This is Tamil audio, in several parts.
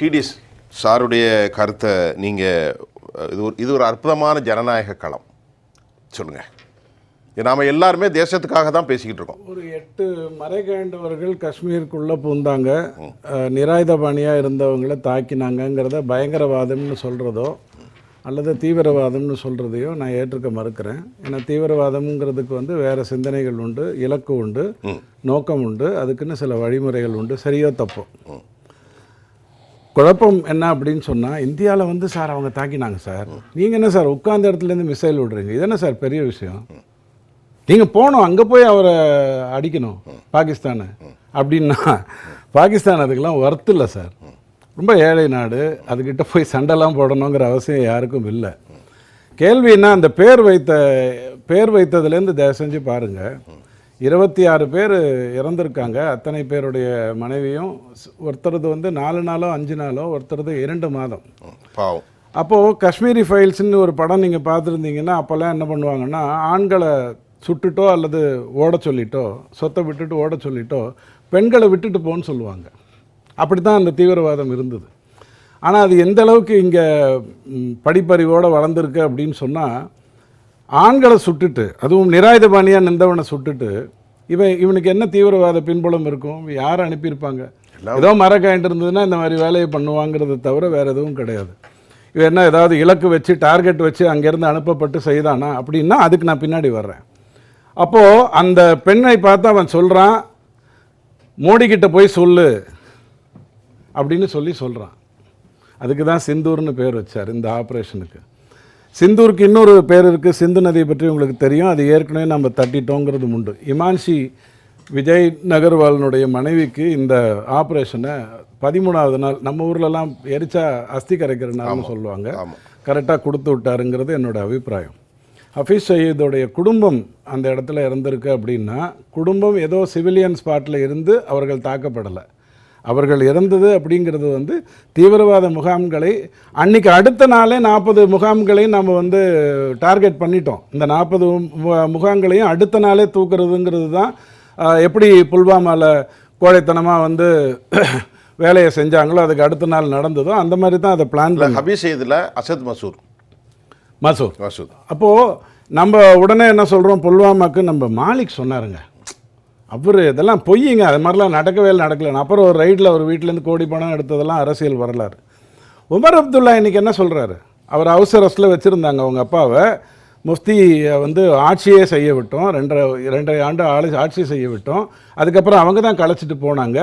டிடிஎஸ் சாருடைய கருத்தை நீங்கள் இது ஒரு இது ஒரு அற்புதமான ஜனநாயக களம். சொல்லுங்கள் நாம் எல்லாருமே தேசத்துக்காக தான் பேசிக்கிட்டு இருக்கோம். ஒரு எட்டு மறைகண்டவர்கள் காஷ்மீருக்குள்ளே பூந்தாங்க. நிராயுதபாணியாக இருந்தவங்கள தாக்கினாங்கங்கிறத பயங்கரவாதம்னு சொல்கிறதோ அல்லது தீவிரவாதம்னு சொல்கிறதையோ நான் ஏற்றுக்க மறுக்கிறேன். ஏன்னா தீவிரவாதம்ங்கிறதுக்கு வந்து வேறு சிந்தனைகள் உண்டு இலக்கு உண்டு நோக்கம் உண்டு அதுக்குன்னு சில வழிமுறைகள் உண்டு. சரியோ தப்போ. குழப்பம் என்ன அப்படின்னு சொன்னால் இந்தியாவில் வந்து சார் அவங்க தாக்கினாங்க சார். நீங்கள் என்ன சார் உட்கார்ந்த இடத்துலேருந்து மிசைல் விடுறீங்க? இது என்ன சார் பெரிய விஷயம்? நீங்கள் போகணும் அங்கே போய் அவரை அடிக்கணும் பாகிஸ்தானை. அப்படின்னா பாகிஸ்தான் அதுக்கெல்லாம் ஒர்த்து இல்லை சார். ரொம்ப ஏழை நாடு அதுக்கிட்ட போய் சண்டைலாம் போடணுங்கிற அவசியம் யாருக்கும் இல்லை. கேள்வின்னா அந்த பேர் வைத்த பேர் வைத்ததுலேருந்து தயவு செஞ்சு பாருங்கள் இருபத்தி ஆறு பேர் இறந்துருக்காங்க. அத்தனை பேருடைய மனைவியும் ஒருத்தரது வந்து நாலு நாளோ அஞ்சு நாளோ ஒருத்தரது இரண்டு மாதம். பாவம். அப்போது காஷ்மீரி ஃபைல்ஸ்னு ஒரு படம் நீங்கள் பார்த்துருந்தீங்கன்னா அப்போல்லாம் என்ன பண்ணுவாங்கன்னா ஆண்களை சுட்டுட்டோ அல்லது ஓட சொல்லிட்டோ சொத்தை விட்டுட்டு ஓட சொல்லிட்டோ பெண்களை விட்டுட்டு போன்னு சொல்லுவாங்க. அப்படி தான் அந்த தீவிரவாதம் இருந்தது. ஆனால் அது எந்த அளவுக்கு இங்கே படிப்பறிவோடு வளர்ந்துருக்கு அப்படின்னு சொன்னால் ஆண்களை சுட்டுட்டு அதுவும் நிராயுதபாணியாக நின்றவனை சுட்டுட்டு இவன் இவனுக்கு என்ன தீவிரவாத பின்புலம் இருக்கும்? யார் அனுப்பியிருப்பாங்க? ஏதோ மரக்காயிட்டு இருந்ததுன்னா இந்த மாதிரி வேலையை பண்ணுவாங்கிறத தவிர வேறு எதுவும் கிடையாது. இவன் என்ன ஏதாவது இலக்கு வச்சு டார்கெட் வச்சு அங்கேருந்து அனுப்பப்பட்டு செய்தானா? அப்படின்னா அதுக்கு நான் பின்னாடி வர்றேன். அப்போது அந்த பெண்ணை பார்த்து அவன் சொல்கிறான் மோடிக்கிட்ட போய் சொல்லு அப்படின்னு சொல்லி சொல்கிறான் அதுக்கு தான் சிந்தூர்னு பேர் வச்சார் இந்த ஆப்ரேஷனுக்கு. சிந்தூருக்கு இன்னொரு பேர் இருக்குது சிந்து நதியை பற்றி உங்களுக்கு தெரியும். அது ஏற்கனவே நம்ம தட்டிட்டோங்கிறது உண்டு. இமான்ஷி விஜய் நகர்வாலனுடைய மனைவிக்கு இந்த ஆப்ரேஷனை பதிமூணாவது நாள் நம்ம ஊர்லலாம் எரிச்சா அஸ்தி கரைக்கிற நாள்னு சொல்லுவாங்க. கரெக்டாக கொடுத்து விட்டாருங்கிறது என்னோட அபிப்பிராயம். ஹஃபீஸ் சயீதோடைய குடும்பம் அந்த இடத்துல இறந்திருக்கு அப்படின்னா குடும்பம் ஏதோ சிவிலியன் ஸ்பாட்டில் இருந்து அவர்கள் தாக்கப்படலை. அவர்கள் இறந்தது அப்படிங்கிறது வந்து தீவிரவாத முகாம்களை அன்னைக்கு அடுத்த நாளே நாற்பது முகாம்களையும் நம்ம வந்து டார்கெட் பண்ணிட்டோம். இந்த நாற்பது முகாம்களையும் அடுத்த நாளே தூக்குறதுங்கிறது தான் எப்படி புல்வாமாவில் கோழைத்தனமாக வந்து வேலையை செஞ்சாங்களோ அதுக்கு அடுத்த நாள் நடந்ததோ அந்த மாதிரி தான் அதை பிளான் ஹபீஸ் இதில் அசத் மசூர். மசூர். மசூத் அப்போது நம்ம உடனே என்ன சொல்கிறோம் புல்வாமாக்கு நம்ம மாலிக் சொன்னாருங்க. அவர் இதெல்லாம் பொய்யுங்க. அது மாதிரிலாம் நடக்கவே இல்லை நடக்கல. அப்புறம் ஒரு ரைடில் ஒரு வீட்டிலேருந்து கோடி பணம் எடுத்ததெல்லாம் அரசியல் வரலாறு. உமர் அப்துல்லா இன்னைக்கு என்ன சொல்கிறாரு அவர் அவசரத்தில் வச்சுருந்தாங்க அவங்க அப்பாவை. முஃப்தி வந்து ஆட்சியே செய்ய விட்டோம். ரெண்டரை ரெண்டரை ஆண்டு ஆளு ஆட்சி செய்ய விட்டோம். அதுக்கப்புறம் அவங்க தான் கலைச்சிட்டு போனாங்க.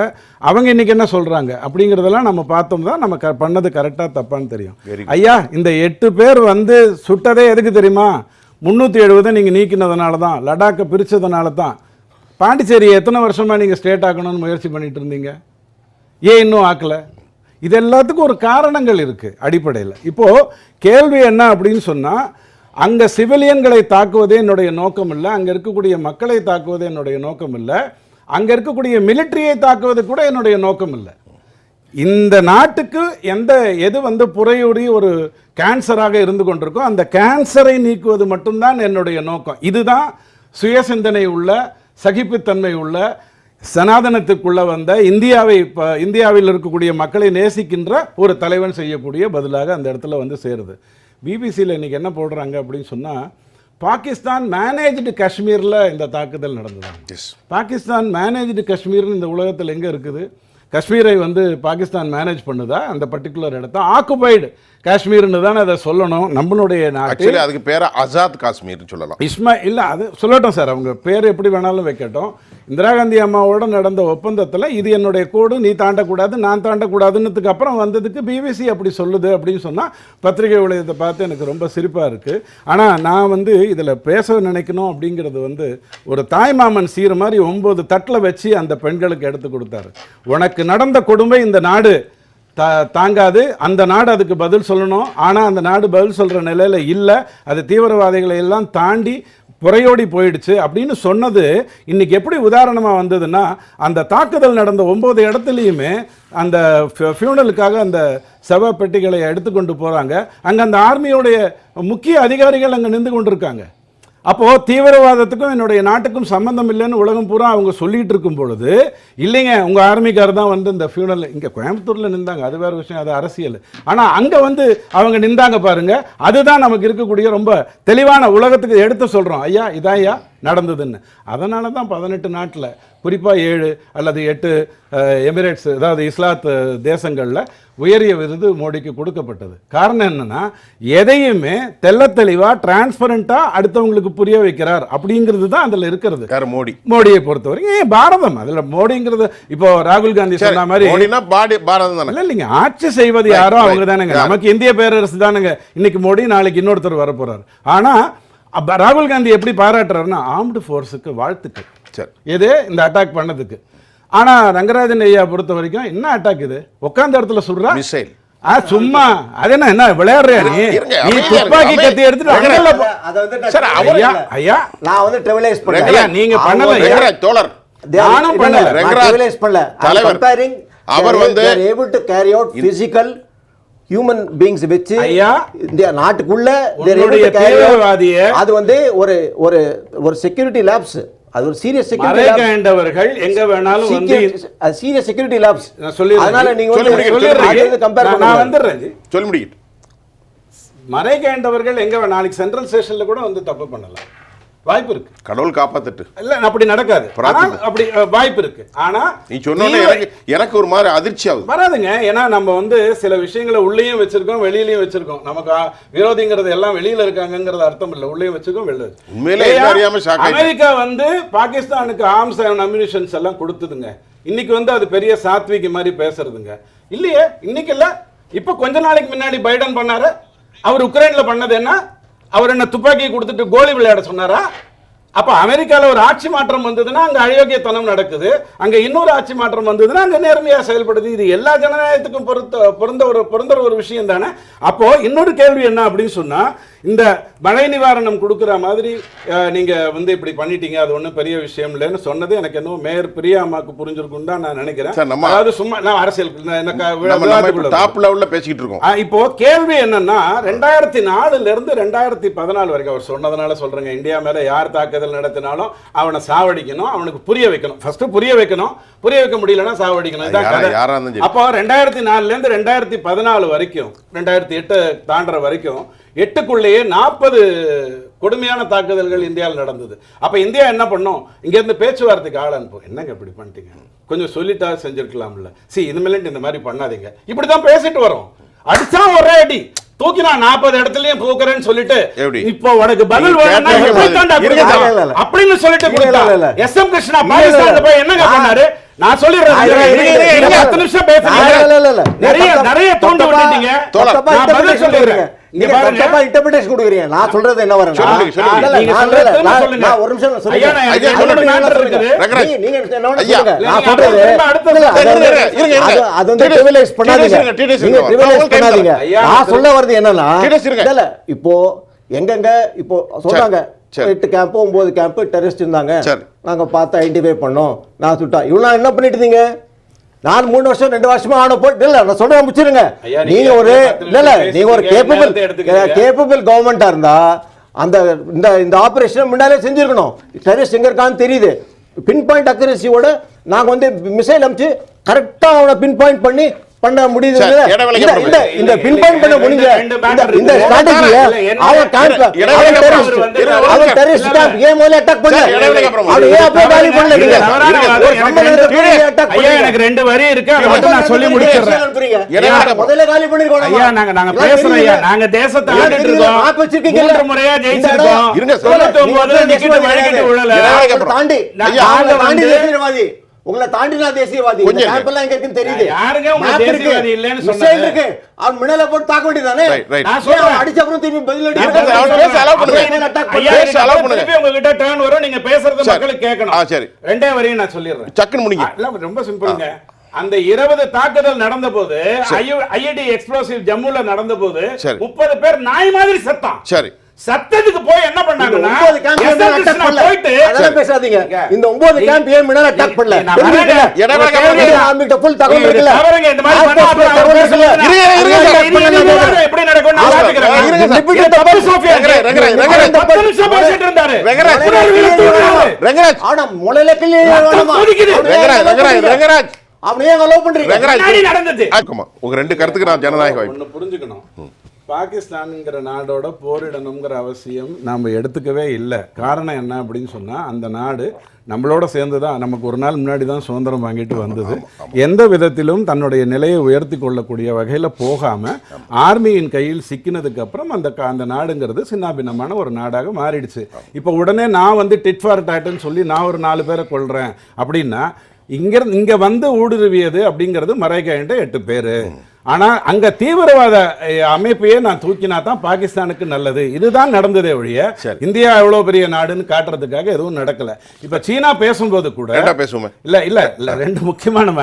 அவங்க இன்னைக்கு என்ன சொல்கிறாங்க அப்படிங்கிறதெல்லாம் நம்ம பார்த்தோம் தான் நம்ம க பண்ணது கரெக்டாக தப்பான்னு தெரியும். ஐயா இந்த எட்டு பேர் வந்து சுட்டதே எதுக்கு தெரியுமா? முந்நூற்றி எழுபதை நீங்கள் நீக்கினதுனால தான் லடாக்கை பிரித்ததுனால தான் பாண்டிச்சேரி எத்தனை வருஷமாக நீங்கள் ஸ்டேட் ஆக்கணும்னு முயற்சி பண்ணிட்டு இருந்தீங்க? ஏன் இன்னும் ஆக்கலை? இது எல்லாத்துக்கும் ஒரு காரணங்கள் இருக்குது அடிப்படையில். இப்போது கேள்வி என்ன அப்படின்னு சொன்னால் அங்கே சிவிலியன்களை தாக்குவதே என்னுடைய நோக்கம் இல்லை அங்கே இருக்கக்கூடிய மக்களை தாக்குவது என்னுடைய நோக்கம் இல்லை அங்கே இருக்கக்கூடிய மிலிட்டரியை தாக்குவது கூட என்னுடைய நோக்கம் இல்லை. இந்த நாட்டுக்கு எந்த எது வந்து புறையூறி ஒரு கேன்சராக இருந்து கொண்டிருக்கோ அந்த கேன்சரை நீக்குவது மட்டும்தான் என்னுடைய நோக்கம். இதுதான் சுயசிந்தனை உள்ள சகிப்புத்தன்மை உள்ள சனாதனத்துக்குள்ள வந்த இந்தியாவை இப்போ இந்தியாவில் இருக்கக்கூடிய மக்களை நேசிக்கின்ற ஒரு தலைவன் செய்யக்கூடிய பதிலாக அந்த இடத்துல வந்து சேருது. பிபிசியில் இன்னைக்கு என்ன போடுறாங்க அப்படின்னு சொன்னால் பாகிஸ்தான் மேனேஜ்டு காஷ்மீரில் இந்த தாக்குதல் நடந்தது. பாகிஸ்தான் மேனேஜ்டு காஷ்மீர்னு இந்த உலகத்தில் எங்கே இருக்குது? காஷ்மீரை வந்து பாகிஸ்தான் மேனேஜ் பண்ணுதா? அந்த பர்டிகுலர் இடத்த ஆக்குபைடு காஷ்மீர்னு தானே அதை சொல்லணும். நம்மளுடைய நாட்டு ஆக்சுவலி அதுக்கு பேரை ஆசாத் காஷ்மீர்னு சொல்லலாம். இஸ்மா இல்லை அது சொல்லட்டும் சார். அவங்க பேர் எப்படி வேணாலும் வைக்கட்டும். இந்திரா காந்தி அம்மாவோட நடந்த ஒப்பந்தத்தில் இது என்னுடைய கோடு நீ தாண்டக்கூடாது நான் தாண்டக்கூடாதுன்னதுக்கு அப்புறம் வந்ததுக்கு பிபிசி அப்படி சொல்லுது அப்படின்னு சொன்னால் பத்திரிகை உலகத்தை பார்த்து எனக்கு ரொம்ப சிரிப்பாக இருக்குது ஆனால் நான் வந்து இதில் பேச நினைக்கணும் அப்படிங்கிறது வந்து ஒரு தாய்மாமன் சீர மாதிரி ஒம்பது தட்டில் வச்சு அந்த பெண்களுக்கு எடுத்து கொடுத்தாரு. உனக்கு நடந்த கொடுமை இந்த நாடு தா தாங்காது. அந்த நாடு அதுக்கு பதில் சொல்லணும். ஆனால் அந்த நாடு பதில் சொல்கிற நிலையில் இல்லை. அது தீவிரவாதிகளை எல்லாம் தாண்டி புறையோடி போயிடுச்சு அப்படின்னு சொன்னது இன்றைக்கி எப்படி உதாரணமாக வந்ததுன்னா அந்த தாக்குதல் நடந்த ஒம்பது இடத்துலையுமே அந்த ஃபியூனலுக்காக அந்த செவ பெட்டிகளை எடுத்துக்கொண்டு போகிறாங்க அங்கே அந்த ஆர்மியோடைய முக்கிய அதிகாரிகள் அங்கே நின்று கொண்டிருக்காங்க. அப்போது தீவிரவாதத்துக்கும் என்னுடைய நாட்டுக்கும் சம்மந்தம் இல்லைன்னு உலகம் பூரா அவங்க சொல்லிகிட்டு இருக்கும் பொழுது இல்லைங்க உங்கள் ஆர்மிக்கார் தான் வந்து இந்த ஃபியூனல் இங்கே கோயம்புத்தூரில் நின்றாங்க அது வேற விஷயம் அது அரசியல். ஆனால் அங்கே வந்து அவங்க நின்றாங்க பாருங்கள் அதுதான் நமக்கு இருக்கக்கூடிய ரொம்ப தெளிவான உலகத்துக்கு எடுத்து சொல்கிறோம் ஐயா இதான் ஐயா நடந்ததுன்னு. அதனால தான் பதினெட்டு நாட்டில் குறிப்பாக ஏழு அல்லது எட்டு எமிரேட்ஸ் அதாவது இஸ்லாத் தேசங்களில் உயரிய விருது மோடிக்கு கொடுக்கப்பட்டது. காரணம் என்னன்னா எதையுமே தெள்ளத் தெளிவாக டிரான்ஸ்பரண்ட்டாக அடுத்தவங்களுக்கு புரிய வைக்கிறார் அப்படிங்கிறது தான் அதில் இருக்கிறது. மோடி. மோடியை பொறுத்தவரைக்கும் ஏன் பாரதம்? அதில் மோடிங்கிறது இப்போ ராகுல் காந்தி சொன்ன மாதிரி பாரதம் இல்ல இல்லைங்க ஆட்சி செய்வது யாரோ. அவங்க தானேங்க நமக்கு இந்திய பேரரசு தானேங்க. இன்னைக்கு மோடி நாளைக்கு இன்னொருத்தர் வர போறாரு ஆனா அப்ப ராகுல் காந்தி எப்படி பாராட்டுறாருன்னா ஆர்ம்டு ஃபோர்ஸுக்கு வாழ்த்துக்கள். சரி. எது இந்த அட்டாக் பண்ணதுக்கு. ஆனா ரங்கராஜன் ஐயா பொறுத்த வரைக்கும் என்ன அட்டாக் இது? உட்கார்ந்த இடத்துல சொல்றா? மிசைல் ஆ சும்மா. அது என்ன என்ன விளையாடுறியா நீ? நீ துப்பாக்கி கத்தி எடுத்துட்டு நான் சார், அவர் ஐயா ஐயா. நான் வந்து ட்ரிவலைஸ் பண்ணல. ஐயா, நீங்க பண்ணல தோழர். நானும் பண்ணல. ட்ரிவலைஸ் பண்ணல. தலைவர். கம்பேரிங் அவர் வந்து- able to carry out physical human beings வச்சு ஐயா, இந்தியா நாட்டுக்குள்ள அது வந்து ஒரு ஒரு ஒரு செக்யூரிட்டி லேப்ஸ் அது ஒரு சீரியஸ் செக்யூரிட்டி லேப்ஸ் மறைகண்டவர்கள் எங்க வேணாலும் வந்து சீரியஸ் செக்யூரிட்டி லேப்ஸ் நான் சொல்லிடுறேன். அதனால நீங்க சொல்லி வந்து சொல்லி கம்பேர் நான் ஜி. சொல்ல முடியும் மறைகேண்டவர்கள் எங்க நாளைக்கு சென்ட்ரல் ஸ்டேஷன்ல கூட வந்து தப்பு பண்ணலாம். வாய்ப்பு இருக்கு. கடவுள் காப்பாத்திட்டு. இல்ல அப்படி நடக்காது. அப்படி வாய்ப்பு இருக்கு. ஆனா நீ தீவிர- எனக்கு ஒரு மாதிரி அதிர்ச்சி ஆகுது. வராதுங்க. ஏன்னா நம்ம வந்து சில விஷயங்களை உள்ளேயும் வச்சிருக்கோம் வெளியிலயும் வச்சிருக்கோம். நமக்கு விரோதிங்கிறது எல்லாம் வெளியில இருக்காங்கங்கிறது அர்த்தம் இல்ல. உள்ளேயும் வச்சிருக்கோம் வச்சிருக்கோம். உண்மையிலே அறியாம. அமெரிக்கா வந்து பாகிஸ்தானுக்கு ஆர்ம்ஸ் அண்ட் அம்யூனிஷன்ஸ் எல்லாம் கொடுத்ததுங்க. இன்னைக்கு வந்து அது பெரிய சாத்விக்கு மாதிரி பேசுறதுங்க. இல்லையே இன்னைக்கு இல்ல. இப்ப கொஞ்ச நாளைக்கு முன்னாடி பைடன் பண்ணாரு. அவர் உக்ரைன்ல பண்ணது என்ன? அவர் என்ன துப்பாக்கி கொடுத்துட்டு கோலி விளையாட சொன்னாரா? அப்ப அமெரிக்கால ஒரு ஆட்சி மாற்றம் வந்ததுன்னா அங்க அயோக்கியத்தனம் நடக்குது. அங்க இன்னொரு ஆட்சி மாற்றம் வந்ததுன்னா அங்க நேர்மையா செயல்படுது. இது எல்லா ஜனநாயகத்துக்கும் பொருத்த பொருந்த ஒரு பொருந்த ஒரு விஷயம் தானே? அப்போ இன்னொரு கேள்வி என்ன அப்படின்னு சொன்னா இந்த மழை நிவாரணம் கொடுக்குற மாதிரி அஹ், நீங்க வந்து இப்படி பண்ணிட்டீங்க அது ஒண்ணும் பெரிய விஷயம் இல்லைன்னு சொன்னது எனக்கு என்னவோ மேயர் பிரியா அம்மாக்கு புரிஞ்சிருக்கும் தான் நான் நினைக்கிறேன். நம்ம- அதாவது சும்மா நான் அரசியல் எனக்கு டாப் லெவல்ல பேசிக்கிட்டு இருக்கோம். இப்போ கேள்வி என்னன்னா ரெண்டாயிரத்தி நாலுல இருந்து ரெண்டாயிரத்தி பதினாலு வரைக்கும் அவர் சொன்னதுனால சொல்றேங்க இந்தியா மேல யார் தாக்குதல் நடத்தினாலும் அவனை சாவடிக்கணும் அவனுக்கு புரிய வைக்கணும். ஃபர்ஸ்ட் புரிய வைக்கணும். புரிய வைக்க முடியலன்னா சாவடிக்கணும். அப்போ ரெண்டாயிரத்தி நாலுல இருந்து ரெண்டாயிரத்தி பதினாலு வரைக்கும் ரெண்டாயிரத்தி எட்டு தாண்டுற வரைக்கும் எட்டுக்குள்ளேயே நாற்பது கொடுமையான தாக்குதல்கள் இந்தியாவில் நடந்தது. அப்ப இந்தியா என்ன பண்ணும்? இங்க இருந்து பேச்சுவார்த்தைக்கு ஆள் அனுப்பும் என்னங்க இப்படி பண்ணிட்டீங்க? கொஞ்சம் சொல்லிட்டா செஞ்சிருக்கலாம்ல. சி இனிமேல் இந்த மாதிரி பண்ணாதீங்க. இப்படிதான் பேசிட்டு வரோம். அடிச்சா ஒரே அடி. தூக்கினா நாற்பது இடத்துலயும் தூக்குறேன்னு சொல்லிட்டு? இப்போ உனக்கு பதில். அப்படின்னு சொல்லிட்டு கொடுத்தா. எஸ். எம். கிருஷ்ணா பாகிஸ்தான்ல. போய் என்னங்க நான் பண்ணாரு? நான் சொல்லிடுறேன். நான். பத்து நிமிஷம் இல்ல. நிறைய நிறைய தூண்டி விட்டுட்டீங்க. நான் பதில் சொல்லிடுறேன். நீங்க பாருங்க. கொடுக்குறீங்க. நான் சொல்றது என்ன நீங்க நான் ஒரு நிமிஷம் சொல்லுங்க. ஐயா, நான். நீங்க- சொல்றது- அது இருங்க, வந்து- பண்ணாதீங்க. நீங்க நான் பண்ணாதீங்க. சொல்ல வர்றது என்னன்னா. இல்ல, இப்போ எங்கெங்க இப்போ சொல்றாங்க சரி. எட்டு கேம்ப் ஒன்பது கேம்ப் டெரரிஸ்ட் இருந்தாங்க. நாங்க பார்த்து ஐடென்டிஃபை பண்ணோம். நான் சுட்டா. இவ்வளவு என்ன பண்ணிட்டு இருந்தீங்க? நான் மூணு வருஷம் ரெண்டு வருஷமா ஆன போட்டு இல்ல நான் சொல்றேன் முடிச்சிருங்க. நீங்க ஒரு இல்ல இல்ல நீங்க ஒரு கேப்பபிள். கேப்பபிள் கவர்மெண்டா இருந்தா அந்த இந்த இந்த ஆபரேஷன் முன்னாலே செஞ்சிருக்கணும். டெரரிஸ்ட் எங்க இருக்கான்னு தெரியுது. பின் பாயிண்ட் அக்யூரசியோட நாங்க வந்து மிசைல் அனுப்பிச்சு கரெக்டா அவனை பின் பாயிண்ட் பண்ணி பண்ண முடியுது இந்த- அப்புறம் இந்த பேசுங்க. இந்த இல்ல, பின் இல்ல, பாயிண்ட் பண்ண ரெண்டு- முடிஞ்ச இந்த. ஸ்ட்ராட்டஜியை அவன் இடைவேளைக்கு அவன் டெரரிஸ்ட் கேம்ப் ஏன் முதல்ல அட்டாக் பண்ணல அவன் ஏன் அப்போ காலி பண்ணல நீங்க? ஒரு வாதம். எனக்கு சம்பந்தத்தை ரெண்டு- பண்ணி attack ஐயா, பண்ணீங்க. எனக்கு ரெண்டு வரி இருக்கு அதை மட்டும் நான் சொல்லி முடிச்சிடுறேன் இடைவேளை முதல்ல காலி பண்ணிருக்கோம். ஐயா நாங்க நாங்க பேசுறோம் ஐயா. நாங்க தேசத்தை தெரியுது. இருக்கோம் வச்சிருக்கீங்கல்ல? மூன்று முறையா ஜெயிச்சிருக்கோம். இருங்க, தொண்ணூத்தி ஒன்பதுல நீங்க நிக்கிட்டு தேசியவாதி வழிகிட்டு உங்களை தாண்டி நாங்க தாண்டி தேசியவாதி உங்களை தாண்டி நான் தேசியவாதி கொஞ்சம் camp எல்லாம் எங்க இருக்குன்னு தெரியுது யாருங்க இருக்கு. தேசியவாதி இல்லைன்னு சொன்னது? இருக்கு அவன் மின்னல போட்டு தாக்க வேண்டியதானே. நான் சொல்றேன். அவன் அடிச்ச அப்புறம் திரும்பி பதில் அடி நான் பேச- அவர் பேச allow பண்ணுங்க. பேச எனக்கு பண்ணுங்க. திருப்பி உங்ககிட்ட turn வரும் நீங்க பேசுறது. மக்களுக்கு கேட்கணும் ஆ, சரி. ரெண்டே வரையும் நான் சொல்லிடுறேன் சக்குன்னு முடிங்க இல்ல, ரொம்ப சிம்பிளுங்க அந்த இருபது தாக்குதல் நடந்த போது ஐஐடி எக்ஸ்ப்ளோசிவ் ஜம்முல நடந்த போது சரி. முப்பது பேர் நாய் மாதிரி செத்தான் சரி சத்தத்துக்கு போய் என்ன பண்ணாங்கன்னா? போயிட்டு அதெல்லாம் பேசாதீங்க இந்த ஒன்பது கேம்ப் ஏன் அட்டாக் பண்ணல full தகவல் இருக்குல்ல? தவறுங்க, இந்த மாதிரி Air பண்ணா Force அப்புறம் தகவல் அவர் இருக்குல்ல? சொல்லுங்க. இருங்க, இருங்க, அதனால இருங்க. attack பண்ணல இது நான் விவாதம் எப்படி நடக்கும்னு நான் இருங்க, பார்த்துக்கிறேன். இருங்க சார். இது தப்பு சோஃபியா. ரங்கராஜ், ரங்கராஜ், ரங்கராஜ். பத்து நிமிஷம் பேசிட்டு இருந்தாரு. ரங்கராஜ். முன்னாடி இழுத்து விடுறாரு. ரங்கராஜ் ஆனா முளையில கிள்ளி வேணுமா? கொதிக்குது. அவனை ஏன் ரங்கராஜ், allow ரங்கராஜ், பண்றீங்க? ரங்கராஜ். பண்றீங்க? நடந்தது ஆக்குமா உங்க ரெண்டு கருத்துக்கு நான் ஜனநாயக வாய்ப்பு ஒன்று புரிஞ்சுக்கணும் பாகிஸ்தானுங்கிற நாடோட போரிடணுங்கிற அவசியம் நாம் எடுத்துக்கவே இல்லை. காரணம் என்ன அப்படின்னு சொன்னால் அந்த நாடு நம்மளோட சேர்ந்து தான் நமக்கு ஒரு நாள் முன்னாடி தான் சுதந்திரம் வாங்கிட்டு வந்தது. எந்த விதத்திலும் தன்னுடைய நிலையை உயர்த்தி கொள்ளக்கூடிய வகையில் போகாமல் ஆர்மியின் கையில் சிக்கினதுக்கு அப்புறம் அந்த கா- அந்த நாடுங்கிறது சின்னாபின்னமான ஒரு நாடாக மாறிடுச்சு. இப்போ உடனே நான் வந்து டிட் ஃபார் டாட்டுன்னு சொல்லி நான் ஒரு நாலு பேரை கொள்கிறேன் அப்படின்னா இங்கே இங்கே வந்து ஊடுருவியது அப்படிங்கிறது மறைகைண்ட எட்டு பேர். ஆனா அங்க தீவிரவாத அமைப்பையே நான் தூக்கினா தான் பாகிஸ்தானுக்கு நல்லது. இதுதான் நடந்ததே ஒழிய. இந்தியா எவ்வளவு பெரிய நாடுன்னு காட்டுறதுக்காக எதுவும் நடக்கல. இப்ப சீனா பேசும்போது கூட பேசுவோமே? இல்ல இல்ல இல்ல ரெண்டு முக்கியமான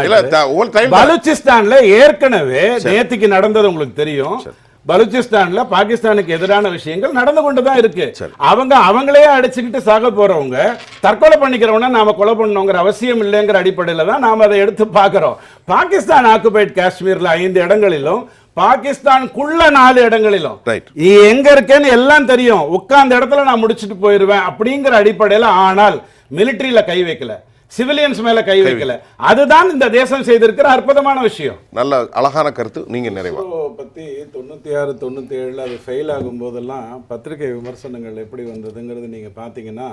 பலூச்சிஸ்தான்ல ஏற்கனவே நேத்திக்கு நடந்தது உங்களுக்கு தெரியும். பலூச்சிஸ்தான்ல பாகிஸ்தானுக்கு எதிரான விஷயங்கள் நடந்து கொண்டு தான் இருக்கு அவங்க அவங்களே அடிச்சுக்கிட்டு சாக போறவங்க தற்கொலை பண்ணிக்கிறவன நாம கொலை பண்ணணுங்கிற அவசியம் இல்லைங்கிற அடிப்படையில தான் நாம அதை எடுத்து பார்க்கிறோம். பாகிஸ்தான் ஆக்குபைட் காஷ்மீர்ல ஐந்து இடங்களிலும் பாகிஸ்தானுக்குள்ள நாலு இடங்களிலும். நீ எங்க இருக்கேன்னு எல்லாம் தெரியும். உட்கார்ந்த இடத்துல நான் முடிச்சிட்டு போயிருவேன் அப்படிங்கிற அடிப்படையில ஆனால் மிலிட்டரியில கை வைக்கல. சிவிலியன்ஸ் மேல கை வைக்கல. அதுதான் இந்த தேசம் செய்திருக்கிற அற்புதமான விஷயம். நல்ல அழகான கருத்து. நீங்க நிறைவா? பற்றி தொண்ணூற்றி ஆறு தொண்ணூற்றி ஏழில் அது ஃபெயில் ஆகும்போதெல்லாம் பத்திரிகை விமர்சனங்கள் எப்படி வந்ததுங்கிறது நீங்கள் பார்த்தீங்கன்னா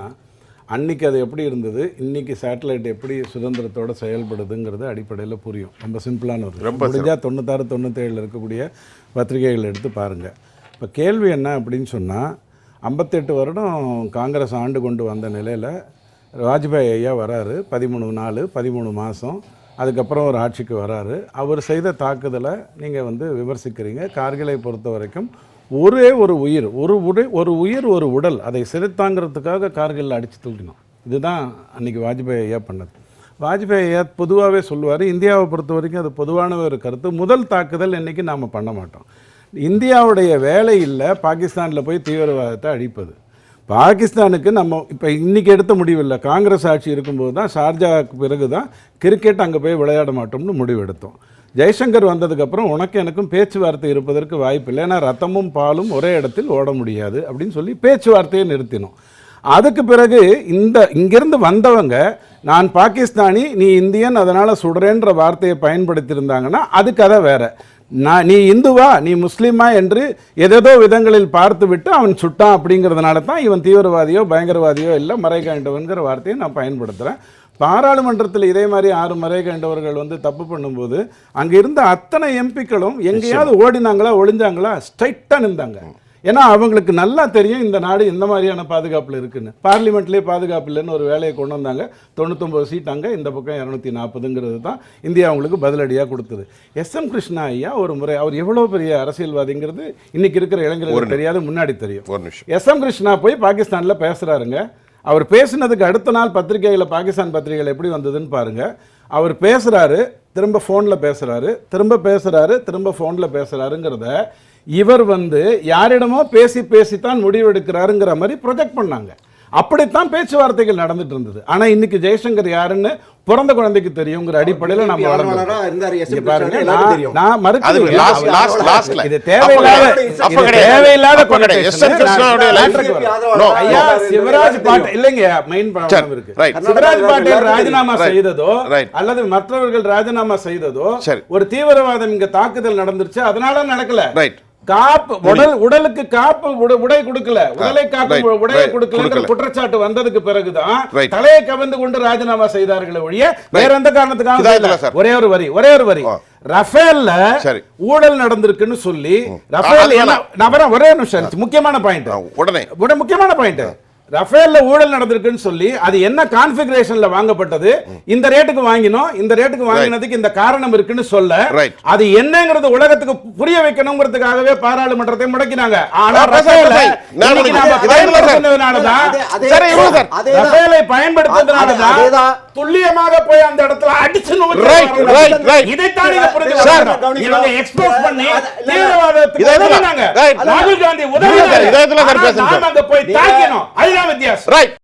அன்னைக்கு அது எப்படி இருந்தது? இன்னைக்கு சேட்டலைட் எப்படி சுதந்திரத்தோட செயல்படுதுங்கிறது அடிப்படையில் புரியும். ரொம்ப சிம்பிளான ஒரு ரொம்ப முடிஞ்சால் தொண்ணூத்தாறு தொண்ணூற்றேழில் இருக்கக்கூடிய பத்திரிகைகள் எடுத்து பாருங்கள் இப்போ கேள்வி என்ன அப்படின்னு சொன்னால் ஐம்பத்தெட்டு வருடம் காங்கிரஸ் ஆண்டு கொண்டு வந்த நிலையில் வாஜ்பாய் ஐயா வராரு பதிமூணு நாள் பதிமூணு மாதம் அதுக்கப்புறம் ஒரு ஆட்சிக்கு வராரு. அவர் செய்த தாக்குதலை நீங்கள் வந்து விமர்சிக்கிறீங்க. கார்கிலை பொறுத்த வரைக்கும் ஒரே ஒரு உயிர் ஒரு உடை ஒரு உயிர் ஒரு உடல் அதை சிறுத்தாங்கிறதுக்காக கார்கில்ல அடித்து தூக்கினோம். இதுதான் அன்றைக்கி வாஜ்பாய் ஐயா பண்ணது. வாஜ்பாய் ஐயா பொதுவாகவே சொல்லுவார் இந்தியாவை பொறுத்த வரைக்கும் அது பொதுவான ஒரு கருத்து. முதல் தாக்குதல் இன்றைக்கி நாம் பண்ண மாட்டோம். இந்தியாவுடைய வேலை இல்லை பாகிஸ்தானில் போய் தீவிரவாதத்தை அழிப்பது. பாகிஸ்தானுக்கு நம்ம இப்போ இன்னைக்கு எடுத்த முடிவில்லை. காங்கிரஸ் ஆட்சி இருக்கும்போது தான் ஷார்ஜாவுக்கு பிறகு தான் கிரிக்கெட் அங்கே போய் விளையாட மாட்டோம்னு முடிவு எடுத்தோம். ஜெய்சங்கர் வந்ததுக்கப்புறம் உனக்கு எனக்கும் பேச்சுவார்த்தை இருப்பதற்கு வாய்ப்பில்லை ஏன்னா ரத்தமும் பாலும் ஒரே இடத்தில் ஓட முடியாது அப்படின்னு சொல்லி பேச்சுவார்த்தையை நிறுத்தினோம். அதுக்கு பிறகு இந்த இங்கிருந்து வந்தவங்க நான் பாகிஸ்தானி நீ இந்தியன் அதனால் சுடுறேன்ற வார்த்தையை பயன்படுத்தியிருந்தாங்கன்னா அது கதை வேறு. நான் நீ இந்துவா நீ முஸ்லீமா என்று எதேதோ விதங்களில் பார்த்து விட்டு அவன் சுட்டான் அப்படிங்கிறதுனால தான் இவன் தீவிரவாதியோ பயங்கரவாதியோ இல்லை மறைகாண்டவன்கிற வார்த்தையை நான் பயன்படுத்துகிறேன் பாராளுமன்றத்தில் இதே மாதிரி ஆறு மறை கண்டவர்கள் வந்து தப்பு பண்ணும்போது அங்கே இருந்த அத்தனை எம்பிக்களும் எங்கேயாவது ஓடினாங்களா ஒளிஞ்சாங்களா ஸ்ட்ரைட்டாக நின்றாங்க. ஏன்னா அவங்களுக்கு நல்லா தெரியும் இந்த நாடு எந்த மாதிரியான பாதுகாப்பில் இருக்குன்னு. பார்லிமெண்ட்லேயே பாதுகாப்பு இல்லைன்னு ஒரு வேலையை கொண்டு வந்தாங்க. தொண்ணூத்தொம்பது சீட் அங்கே இந்த பக்கம் இரநூத்தி நாற்பதுங்கிறது தான் இந்தியா அவங்களுக்கு பதிலடியாக கொடுத்தது. எஸ் எம் கிருஷ்ணா ஐயா ஒரு முறை அவர் எவ்வளோ பெரிய அரசியல்வாதிங்கிறது இன்னைக்கு இருக்கிற இளைஞர்களுக்கு தெரியாது முன்னாடி தெரியும். எஸ் எம் கிருஷ்ணா போய் பாகிஸ்தானில் பேசுகிறாருங்க அவர் பேசுனதுக்கு அடுத்த நாள் பத்திரிகையில் பாகிஸ்தான் பத்திரிகையில் எப்படி வந்ததுன்னு பாருங்க. அவர் பேசுகிறாரு திரும்ப ஃபோனில் பேசுகிறாரு திரும்ப பேசுகிறாரு திரும்ப ஃபோனில் பேசுகிறாருங்கிறத இவர் வந்து யாரிடமோ பேசி பேசித்தான் முடிவெடுக்கிறாருங்கிற மாதிரி ப்ரொஜெக்ட் பண்ணாங்க. அப்படித்தான் பேச்சுவார்த்தைகள் நடந்துட்டு இருந்தது. ஆனா இன்னைக்கு ஜெய்சங்கர் யாருன்னு பிறந்த குழந்தைக்கு தெரியுங்கிற அடிப்படையில் நம்ம சிவராஜ். பாட்டீல் இல்லைங்க மெயின் ப்ராப்ளம் இருக்கு. Right. சிவராஜ் பாட்டீல் ராஜினாமா. செய்ததோ Right. அல்லது மற்றவர்கள் ராஜினாமா செய்ததோ சரி. ஒரு தீவிரவாதம் இங்க தாக்குதல் நடந்துருச்சு. அதனால நடக்கல. Right. காப்பு உடல் உடலுக்கு காப்பு உட- கொடுக்கல உடலை காப்பு. உடையை கொடுக்கல. குற்றச்சாட்டு வந்ததுக்கு பிறகுதான். தலையை கவர்ந்து கொண்டு ராஜினாமா செய்தார்களே ஒழிய வேற எந்த காரணத்துக்காக. ஒரே ஒரு வரி ஒரே ஒரு வரி. ரஃபேல்ல. ஊழல் நடந்திருக்குன்னு சொல்லி ரஃபேல் நான் ஒரே நிமிஷம் முக்கியமான பாயிண்ட் உடனே உட முக்கியமான பாயிண்ட் ரஃபேல்ல ஊழல் நடந்திருக்குன்னு சொல்லி அது என்ன கான்ஃபிகரேஷன்ல வாங்கப்பட்டது? இந்த ரேட்டுக்கு வாங்கினோம். இந்த ரேட்டுக்கு வாங்கினதுக்கு இந்த காரணம் இருக்குன்னு சொல்ல. அது என்னங்கிறது உலகத்துக்கு புரிய வைக்கணுங்கிறதுக்காகவே பாராளுமன்றத்தை முடக்கினாங்க. ஆனா ரஃபேல. பயன்படுத்தினதுனாலதான் துல்லியமாக போய் அந்த இடத்துல அடிச்சு வரணும். right, right. இதைத்தான் நீங்க கொள்ளணும். இவங்க expose பண்ணி தீவிரவாதத்துக்கு உதவினாங்க. ராகுல் காந்தி உதவினாங்க இதயத்துல பேசுங்க, நாம. அங்க போய் தாக்கினோம் அதுதான் வித்தியாசம் ரைட்